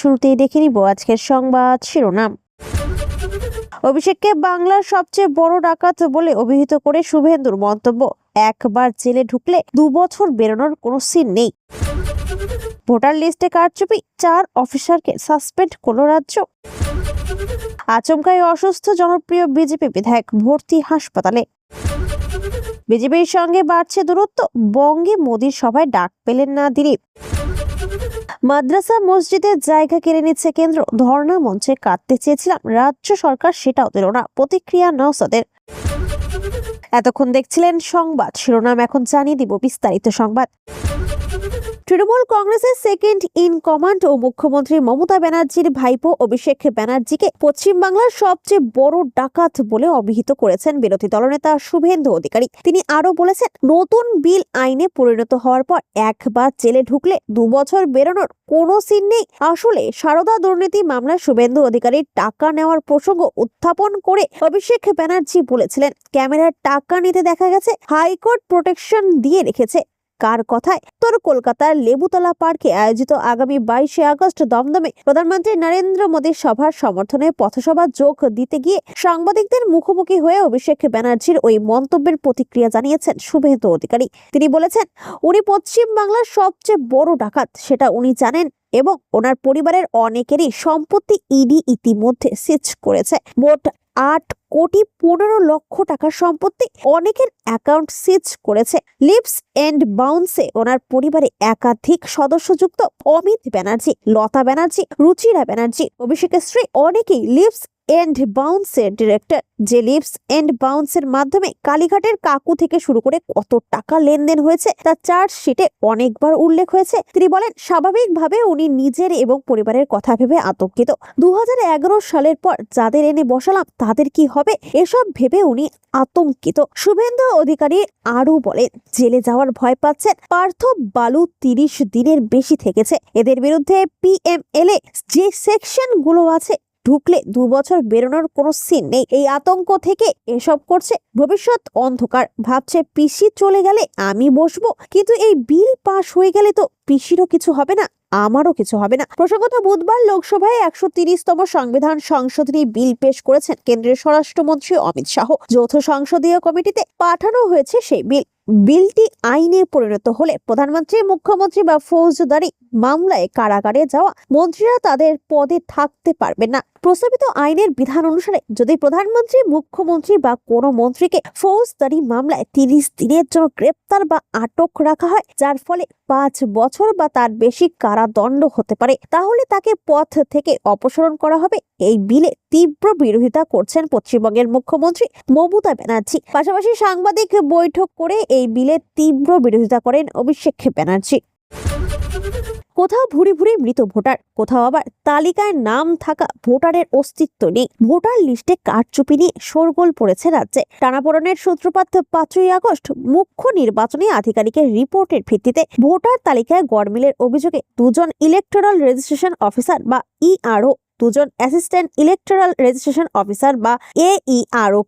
শুরুতেই দেখে নিব আজকের সংবাদ শিরোনাম। অভিষেককে বাংলার সবচেয়ে বড় ডাকাত বলে অভিহিত করে শুভেন্দুর মন্তব্য। একবার জেলে ঢুকলে দু বছর বেরোনোর কোনো সিন নেই। ভোটার লিস্টে কারচুপি, চার অফিসারকে সাসপেন্ড করল রাজ্য। আচমকাই অসুস্থ জনপ্রিয় বিজেপি বিধায়ক ভর্তি হাসপাতালে। বিজেপির সঙ্গে বাড়ছে দূরত্ব, বঙ্গে মোদীর সভায় ডাক পেলেন না দিলীপ। মাদ্রাসা মসজিদের জায়গা কেড়ে নিচ্ছে কেন্দ্র। ধর্ণা মঞ্চে কাটতে চেয়েছিলাম। রাজ্য সরকার সেটাও দিল না। প্রতিক্রিয়া নওসাদের। এতক্ষণ দেখছিলেন সংবাদ। শিরোনাম এখন জানিয়ে দিব বিস্তারিত সংবাদ। তৃণমূল কংগ্রেসের সেকেন্ড ইন কমান্ড ও মুখ্যমন্ত্রী মমতা ব্যানার্জির ভাইপো অভিষেক ব্যানার্জিকে পশ্চিমবাংলার সবচেয়ে বড় ডাকাত বলে অভিহিত করেছেন বিরোধী দলনেতা শুভেন্দু অধিকারী। তিনি আরও বলেছেন, নতুন বিল আইনে পরিণত হওয়ার পর একবার জেলে ঢুকলে দু বছর বেরোনোর কোনো সিন নেই। আসলে সারদা দুর্নীতি মামলায় শুভেন্দু অধিকারীর টাকা নেওয়ার প্রসঙ্গ উত্থাপন করে অভিষেক ব্যানার্জি বলেছিলেন ক্যামেরার টাকা নিতে দেখা গেছে, হাইকোর্ট প্রোটেকশন দিয়ে রেখেছে। কার কথায়? উত্তর কলকাতার লেবুতলা পার্কে আয়োজিত আগামী বাইশে আগস্ট দমদমে প্রধানমন্ত্রী নরেন্দ্র মোদীর সভার সমর্থনে পথসভা যোগ দিতে গিয়ে সাংবাদিকদের মুখোমুখি হয়ে অভিষেক ব্যানার্জির ওই মন্তব্যের প্রতিক্রিয়া জানিয়েছেন শুভেন্দু অধিকারী। তিনি বলেছেন, উনি পশ্চিম বাংলার সবচেয়ে বড় ডাকাত। সেটা উনি জানেন এবং ওনার পরিবারের অনেকেরই সম্পত্তি ইডি ইতিমধ্যে সিজ করেছে। মোট আট কোটি পনেরো লক্ষ টাকা সম্পত্তি অনেকের অ্যাকাউন্ট সিজ করেছে। লিপস এন্ড বাউন্সে ওনার পরিবারে একাধিক সদস্যযুক্ত অমিত ব্যানার্জি, লতা ব্যানার্জি, রুচিরা ব্যানার্জি, অভিষেকের স্ত্রী অনেকেই লিপস এন্ড বাউন্সের ডিরেক্টর যে লিপস এন্ড বাউন্সের মাধ্যমে কালীঘাটের কাকু থেকে শুরু করে কত টাকা লেনদেন হয়েছে তা চার্জশিটে অনেকবার উল্লেখ হয়েছে। তিনি বলেন, স্বাভাবিকভাবে উনি নিজের এবং পরিবারের কথা ভেবে আতঙ্কিত। দু হাজার এগারো সালের পর যাদের এনে বসালাম, তাদের কি হবে? এসব ভেবে উনি আতঙ্কিত। শুভেন্দু অধিকারী আরও বলেন, জেলে যাওয়ার ভয় পাচ্ছেন। পার্থ বালু তিরিশ দিনের বেশি থেকেছে। এদের বিরুদ্ধে পিএমএলএ যে সেকশনগুলো আছে ঢুকলে দু বছর বেরোনোর কোনো সিন নেই। এই আতঙ্ক থেকে এসব করছে ভবিষ্যৎ অন্ধকার। ভাবছে পিসি চলে গেলে আমি বসবো, কিন্তু এই বিল পাশ হয়ে গেলে তো পিসিরও কিছু হবে না, আমারও কিছু হবে না। প্রসঙ্গত বুধবার লোকসভায় একশো তিরিশতম সংবিধান সংশোধনী বিল পেশ করেছেন কেন্দ্রীয় স্বরাষ্ট্রমন্ত্রী অমিত শাহ। যৌথ সংসদীয় কমিটিতে পাঠানো হয়েছে সেই বিল। বিলটি আইনে পরিণত হলে প্রধানমন্ত্রী, মুখ্যমন্ত্রী বা ফৌজদারি মামলায় কারাগারে যাওয়া মন্ত্রীরা তাদের পদে থাকতে পারবে না। প্রস্তাবিত আইনের বিধান অনুসারে যদি প্রধানমন্ত্রী, মুখ্যমন্ত্রী বা কোনো মন্ত্রীকে ফৌজদারি মামলায় তিরিশ দিনের জন্য গ্রেপ্তার বা আটক রাখা হয়, যার ফলে পাঁচ বছর বা তার বেশি কারাদণ্ড হতে পারে, তাহলে তাকে পথ থেকে অপসারণ করা হবে। এই বিলে তীব্র বিরোধিতা করছেন পশ্চিমবঙ্গের মুখ্যমন্ত্রী মমতা ব্যানার্জি। পাশাপাশি সাংবাদিক বৈঠক করে এই বিলে তীব্র বিরোধিতা করেন অভিষেক ব্যানার্জি। কোথাও ভুরি ভুরি মৃত ভোটার, কোথাও আবার তালিকায় নাম থাকা ভোটারের অস্তিত্ব নেই। ভোটার লিস্টে কারচুপি নিয়ে শোরগোল পড়েছে রাজ্যে। টানাপোড়নের সূত্রপাত পাঁচই আগস্ট, মুখ্য নির্বাচনী আধিকারিকের রিপোর্টের ভিত্তিতে ভোটার তালিকায় গড়মিলের অভিযোগে দুজন ইলেকটোরাল রেজিস্ট্রেশন অফিসার বা ইআরও দুজন অ্যাসিস্ট্যান্ট ইলেকটোরাল রেজিস্ট্রেশন অফিসার বা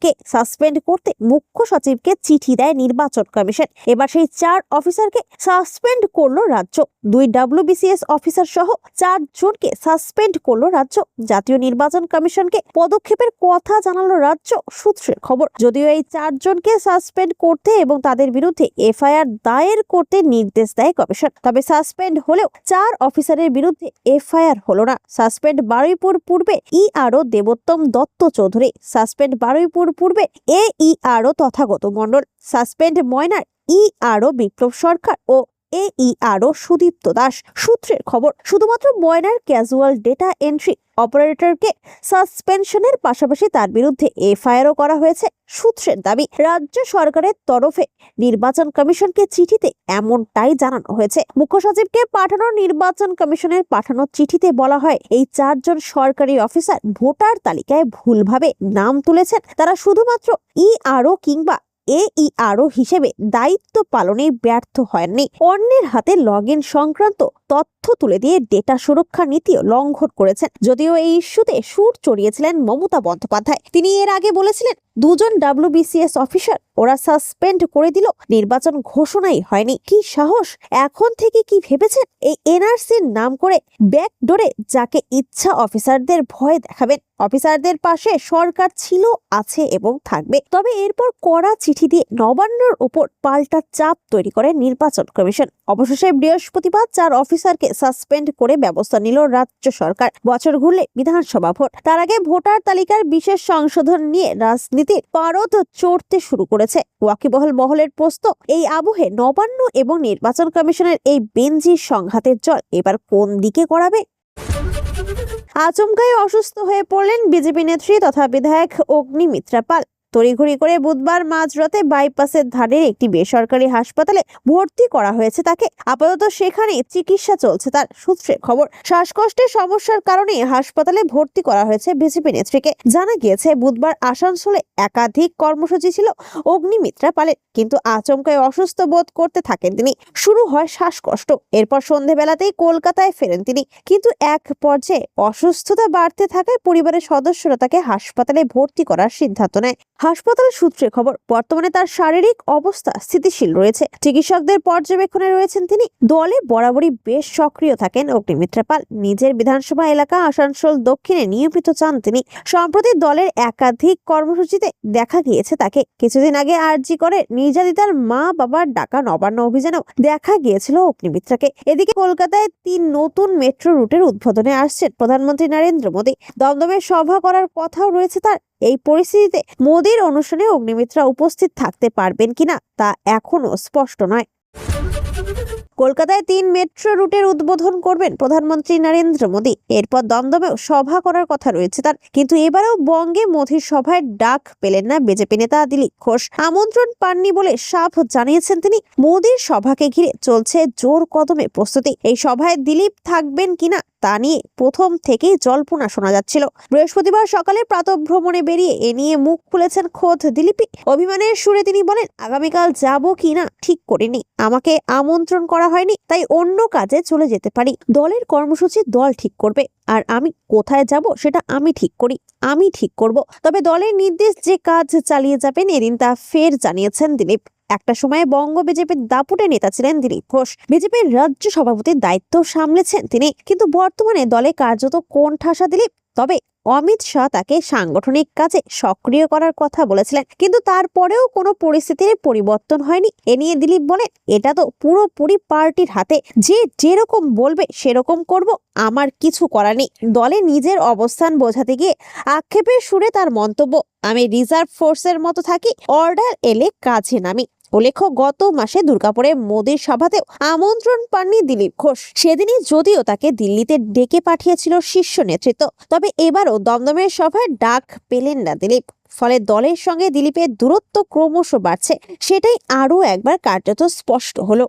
কে সাসপেন্ড করতে মুখ্য সচিবকে চিঠি দেয় নির্বাচন কমিশন। এবার সেই চার অফিসারকে সাসপেন্ড করল রাজ্য। দুই ডাব্লিউবিসিএস অফিসার সহ চারজনকে সাসপেন্ড করল রাজ্য। জাতীয় নির্বাচন কমিশনকে পদক্ষেপের কথা জানালো রাজ্য সূত্রের খবর। যদিও এই চারজনকে সাসপেন্ড করতে এবং তাদের বিরুদ্ধে এফআইআর দায়ের করতে নির্দেশ দেয় কমিশন। তবে সাসপেন্ড হলেও চার অফিসারের বিরুদ্ধে এফআইআর হলো না। সাসপেন্ড বারুইপুর পূর্বে ই ইআরও দেবোত্তম দত্ত চৌধুরী, সাসপেন্ড বারুইপুর পূর্বে এ ই ইআরও তথাগত মণ্ডল, সাসপেন্ড ময়নার ই ইআরও বিপ্লব সরকার ও এইআরও সুদীপ্ত দাস। সূত্রের খবর, শুধুমাত্র ময়নার ক্যাজুয়াল ডেটা এন্ট্রি অপারেটরকে সাসপেনশনের পাশাপাশি তার বিরুদ্ধে এফআইআরও করা হয়েছে সূত্রের দাবি। রাজ্য সরকারের তরফে নির্বাচন কমিশনকে চিঠিতে এমনটাই জানানো হয়েছে। মুখ্য সচিবকে পাঠানো নির্বাচন কমিশনের পাঠানো চিঠিতে বলা হয়, এই চারজন সরকারি অফিসার ভোটার তালিকায় ভুলভাবে নাম তুলেছেন। তারা শুধুমাত্র ইআরও কিংবা এইআরও হিসেবে দায়িত্ব পালনে ব্যর্থ হয়নি অন্যের হাতে লগ সংক্রান্ত তথ্য তুলে দিয়ে ডেটা সুরক্ষা নীতিও লঙ্ঘন করেছেন। যদিও এই ইস্যুতে সুর চড়িয়েছিলেন মমতা বন্দ্যোপাধ্যায়। তিনি এর আগে বলেছিলেন, দুজন ডাব্লিউবিসিএস অফিসার ওরা সাসপেন্ড করে দিল, নির্বাচন ঘোষণাই হয়নি। কি সাহস? এখন থেকে কি ভেবেছেন? এই এনআরসির নাম করে ব্যাক ডোরে যাকে ইচ্ছা অফিসারদের ভয় দেখাবেন। অফিসারদের পাশে সরকার ছিল, আছে এবং থাকবে। তবে এরপর কড়া চিঠি দিয়ে নবান্নর উপর পাল্টা চাপ তৈরি করে নির্বাচন কমিশন। অবশেষে বৃহস্পতিবার চার অফিসারকে সাসপেন্ড করে ব্যবস্থা নিল রাজ্য সরকার। বছর ঘুরলে বিধানসভা ভোট। তার আগে ভোটার তালিকার বিশেষ সংশোধন নিয়ে রাজনীতির পারদ চড়তে শুরু করেছে। ওয়াকিবহল মহলের প্রশ্ন এই আবহে নবান্ন এবং নির্বাচন কমিশনের এই বেঞ্জির সংঘাতের জল এবার কোন দিকে করাবে আচমকাই অসুস্থ হয়ে পড়লেন বিজেপি নেত্রী তথা বিধায়ক অগ্নিমিত্রা পাল। তড়িঘড়ি করে বুধবার মাঝরাতে বাইপাসের ধারের একটি বেসরকারি হাসপাতালে ভর্তি করা হয়েছে তাকে। আপাতত সেখানে চিকিৎসা চলছে তার সূত্রে খবর। শ্বাসকষ্টের সমস্যার কারণে হাসপাতালে ভর্তি করা হয়েছে বিজেপি নেত্রীকে। জানা গিয়েছে, বুধবার আসানসোলে একাধিক কর্মসূচি ছিল, অগ্নিমিত্রা পালের কিন্তু আচমকায় অসুস্থ বোধ করতে থাকেন তিনি। শুরু হয় শ্বাসকষ্ট, এরপর সন্ধেবেলাতেই কলকাতায় ফেরেন তিনি। কিন্তু এক পর্যায়ে অসুস্থতা বাড়তে থাকায় পরিবারের সদস্যরা তাকে হাসপাতালে ভর্তি করার সিদ্ধান্ত নেয়। হাসপাতাল সূত্রে খবর, বর্তমানে তার শারীরিক অবস্থা স্থিতিশীল রয়েছে। চিকিৎসকদের পর্যবেক্ষণে রয়েছেন তিনি। দলে বরাবরই বেশ সক্রিয় থাকেন অগ্নিমিত্রা পাল। নিজের বিধানসভা এলাকা আসানসোল দক্ষিণে নিয়মিত চান তিনি। সম্প্রতি দলের একাধিক কর্মসূচিতে দেখা গিয়েছে তাকে। কিছুদিন আগে আরজি করে নির্যাতিতার মা বাবার ডাকা নবান্ন অভিযানেও দেখা গিয়েছিল অগ্নিমিত্রাকে। এদিকে কলকাতায় তিন নতুন মেট্রো রুটের উদ্বোধনে আসছেন প্রধানমন্ত্রী নরেন্দ্র মোদী। দমদমে সভা করার কথাও রয়েছে তার। এই পরিস্থিতিতে মোদীর অনুষ্ঠানে অগ্নিমিত্রা উপস্থিত থাকতে পারবেন কিনা তা এখনও স্পষ্ট নয়। কলকাতায় তিন মেট্রো রুটের উদ্বোধন করবেন প্রধানমন্ত্রী নরেন্দ্র মোদী। এরপর দমদমেও সভা করার কথা রয়েছে তার। কিন্তু এবারেও বঙ্গে মোদীর সভায় ডাক পেলেন না বিজেপি নেতা দিলীপ ঘোষ। আমন্ত্রণ পাননি বলে সাফ জানিয়েছেন তিনি। মোদীর সভাকে ঘিরে চলছে জোর কদমে প্রস্তুতি। এই সভায় দিলীপ থাকবেন কিনা তা নিয়ে প্রথম থেকেই জল্পনা শোনা যাচ্ছিল। বৃহস্পতিবার সকালে প্রাতঃভ্রমণে বেরিয়ে এ নিয়ে মুখ খুলেছেন খোদ দিলীপই অভিমানের সুরে তিনি বলেন, আগামীকাল যাব কিনা ঠিক করিনি। আমাকে আমন্ত্রণ করা হয়নি, তাই অন্য কাজে চলে যেতে পারি। দলের কর্মসূচি দল ঠিক করবে, আর আমি কোথায় যাব সেটা আমি ঠিক করি, আমি ঠিক করব। তবে দলের নির্দেশ যে কাজ চালিয়ে যাবেন এদিন তা ফের জানিয়েছেন দিলীপ। একটা সময়ে বঙ্গ বিজেপির দাপুটে নেতা ছিলেন দিলীপ ঘোষ। বিজেপির রাজ্য সভাপতির দায়িত্ব সামলেছেন তিনি। কিন্তু বর্তমানে দলে কার্যত কোন ঠাসা দিলীপ? তবে অমিত শাহ তাকে সাংগঠনিক কাজে সক্রিয় করার কথা বলেছিলেন। কিন্তু তারপরেও কোনো পরিস্থিতির পরিবর্তন হয়নি। এ নিয়ে দিলীপ বলেন, এটা তো পুরোপুরি পার্টির হাতে। যে যেরকম বলবে সেরকম করব। আমার কিছু করার নেই। দলে নিজের অবস্থান বোঝাতে গিয়ে আক্ষেপের সুরে তার মন্তব্য, আমি রিজার্ভ ফোর্সের মতো থাকি, অর্ডার এলে কাজে নামি। উল্লেখ্য গত মাসে দুর্গাপুরে মোদীর সভাতে আমন্ত্রণ পাননি দিলীপ ঘোষ। সেদিনই যদিও তাকে দিল্লিতে ডেকে পাঠিয়েছিল শীর্ষ নেতৃত্ব, তবে এবারও দমদমের সভায় ডাক পেলেন না দিলীপ। ফলে দলের সঙ্গে দিলীপের দূরত্ব ক্রমশ বাড়ছে, সেটাই আরও একবার কার্যত স্পষ্ট হলো।